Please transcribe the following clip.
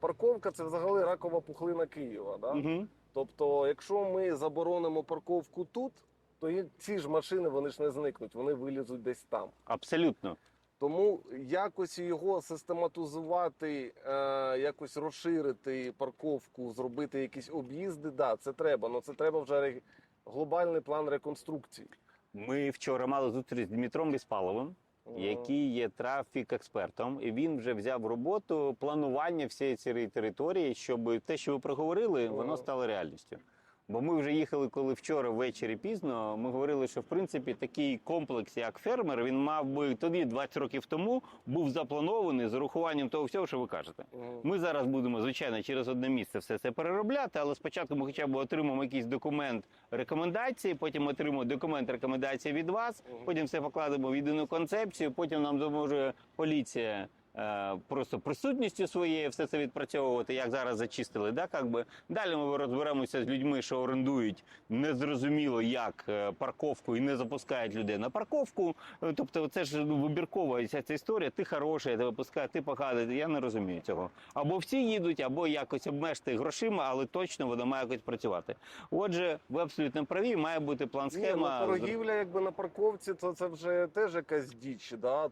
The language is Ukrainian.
Парковка це взагалі ракова пухлина Києва. Да? Угу. Тобто, якщо ми заборонимо парковку тут, то ці ж машини вони ж не зникнуть, вони вилізуть десь там. Абсолютно. Тому якось його систематизувати, е, якось розширити парковку, зробити якісь об'їзди, да, це треба. але це треба вже глобальний план реконструкції. Ми вчора мали зустріч з Дмитром Біспаловим, який є трафік-експертом, і він вже взяв роботу планування всієї цієї території, щоб те, що ви проговорили, воно стало реальністю. Бо ми вже їхали, коли вчора ввечері пізно. Ми говорили, що в принципі такий комплекс, як фермер, він мав би тоді, 20 років тому, був запланований з урахуванням того всього, що ви кажете. Ми зараз будемо, звичайно, через одне місце все це переробляти, але спочатку ми хоча б отримаємо якийсь документ рекомендації, потім отримаємо документ рекомендації від вас, потім все покладемо в єдину концепцію, потім нам допоможе поліція. Е, Просто присутністю своєю все це відпрацьовувати, як зараз зачистили. Да, как би. Далі ми розберемося з людьми, що орендують незрозуміло як е, парковку і не запускають людей на парковку. Е, Тобто, це ж ну, вибіркова вся ця історія. Ти хороший, я тебе пускаю, ти поганий. Я не розумію цього. Або всі їдуть, або якось обмежте грошима, але точно воно має якось працювати. Отже, ви абсолютно праві, має бути план Ні, ну, схема. торгівля якби на парковці, то це вже теж якась діч. Да?